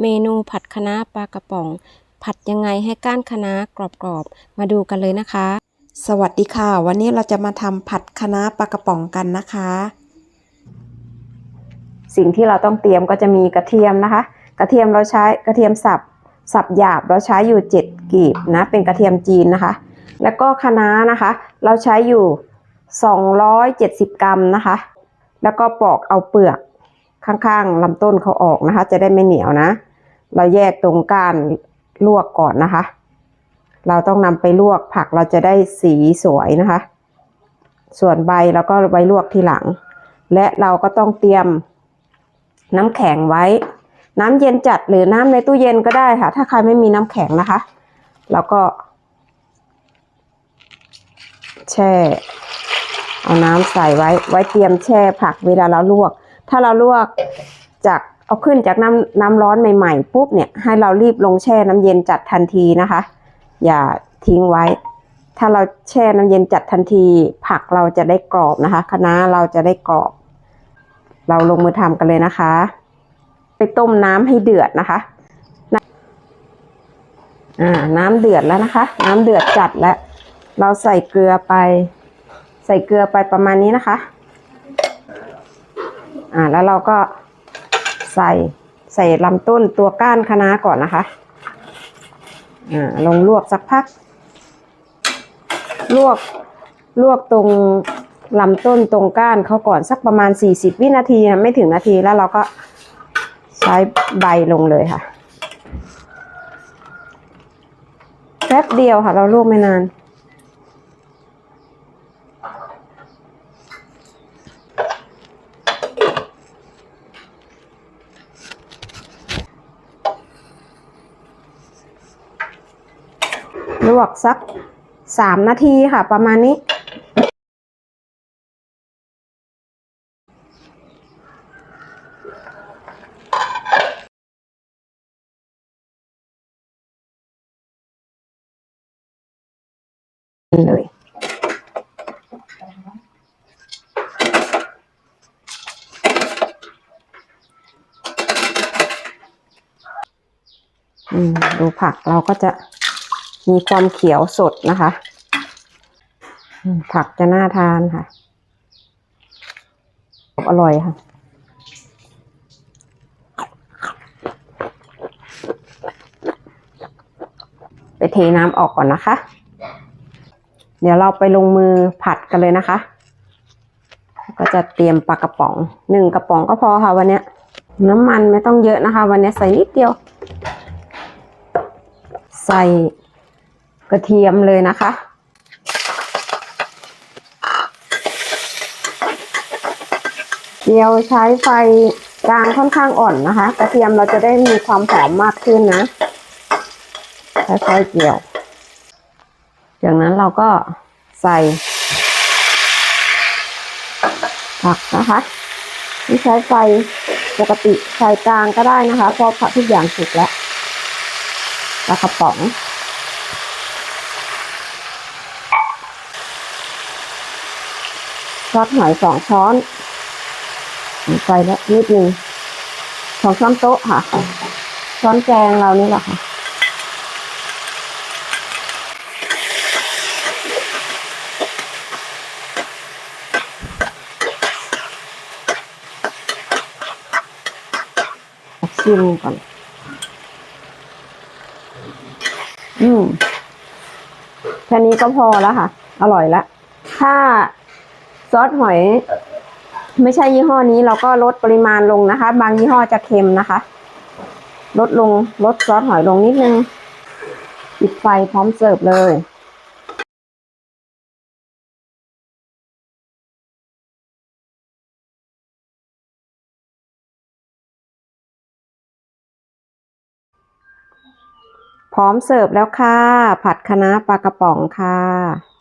เมนูผัดคะน้าปลากระป๋อง ผัดยังไงให้ก้านคะน้ากรอบๆ มาดูกันเลยนะคะ สวัสดีค่ะ วันนี้เราจะมาทำผัดคะน้าปลากระป๋องกันนะคะ สิ่งที่เราต้องเตรียมก็จะมีกระเทียมนะคะ กระเทียมเราใช้กระเทียมสับสับหยาบเราใช้อยู่ 7กีบนะ เป็นกระเทียมจีนนะคะ แล้วก็คะน้านะคะ เราใช้อยู่ 270 กรัมนะคะ แล้วก็ปอกเอาเปลือก ข้างๆลำต้นเขาออกนะคะ จะได้ไม่เหนียวนะ เราแยกตรงก้านลวกก่อนนะคะ เราต้องนำไปลวกผักเราจะได้สีสวยนะคะ ส่วนใบเราก็ไว้ลวกทีหลัง และเราก็ต้องเตรียมน้ำแข็งไว้ น้ำเย็นจัดหรือน้ำในตู้เย็นก็ได้ค่ะ ถ้าใครไม่มีน้ำแข็งนะคะเราก็ แช่ เอาน้ำใส่ไว้ ไว้เตรียมแช่ผักเวลาเราลวก ถ้าเราลวกจากเอาขึ้นจากน้ำน้ำร้อนใหม่ๆปุ๊บเนี่ยให้เรารีบลงแช่น้ำเย็นจัดทันทีนะคะ อย่าทิ้งไว้ ถ้าเราแช่น้ำเย็นจัดทันที ผักเราจะได้กรอบนะคะคะน้าเราจะได้กรอบ เราลงมือทำกันเลยนะคะ ไปต้มน้ำให้เดือดนะคะน้ำเดือดแล้วนะคะ น้ำเดือดจัดแล้ว เราใส่เกลือไป ใส่เกลือไปประมาณนี้นะคะ อ่าแล้วเราก็ใส่ใส่ลำต้นตัวก้านคะน้าก่อนนะคะอ่าลงลวกสักพัก ลวกลวกตรงลำต้นตรงก้านเขาก่อนสักประมาณ 40 วินาทีนะไม่ถึงนาทีแล้วเราก็ใช้ใบลงเลยค่ะแป๊บเดียวค่ะ เราลวกไม่นาน วกสักสามนาทีค่ะ ประมาณนี้ เลยอืมดูผักเราก็จะ มีความเขียวสดนะคะ ผักจะน่าทานค่ะ อร่อยค่ะ ไปเทน้ำออกก่อนนะคะ เดี๋ยวเราไปลงมือผัดกันเลยนะคะ ก็จะเตรียมปลากระป๋องหนึ่งกระป๋องก็พอค่ะวันนี้น้ำมันไม่ต้องเยอะนะคะ วันนี้ใส่นิดเดียว ใส่ ระเทียมเลยนะคะเดี๋ยวใช้ไฟกลางค่อนข้างอ่อนนะคะ กระเทียมเราจะได้มีความหอมมากขึ้นนะค่อยๆเกี่ยว จากนั้นเราก็ใส่ผักนะคะที่ใช้ไฟปกติไฟกลางก็ได้นะคะเพราะผักทุกอย่างสุกแล้วปลากระป๋อง ซอสหอยสองช้อนใส่แล้วนิดนึงสองช้อนโต๊ะค่ะ ช้อนแกงเรานี่แหละค่ะชิมก่อน อืม แค่นี้ก็พอแล้วค่ะ อร่อยแล้ว ถ้า ซอสหอย ไม่ใช่ยี่ห้อนี้เราก็ลดปริมาณลงนะคะ บางยี่ห้อจะเค็มนะคะ ลดลงลดซอสหอยลงนิดนึงปิดไฟพร้อมเสิร์ฟเลยพร้อมเสิร์ฟแล้วค่ะ ผัดคะน้าปลากระป๋องค่ะ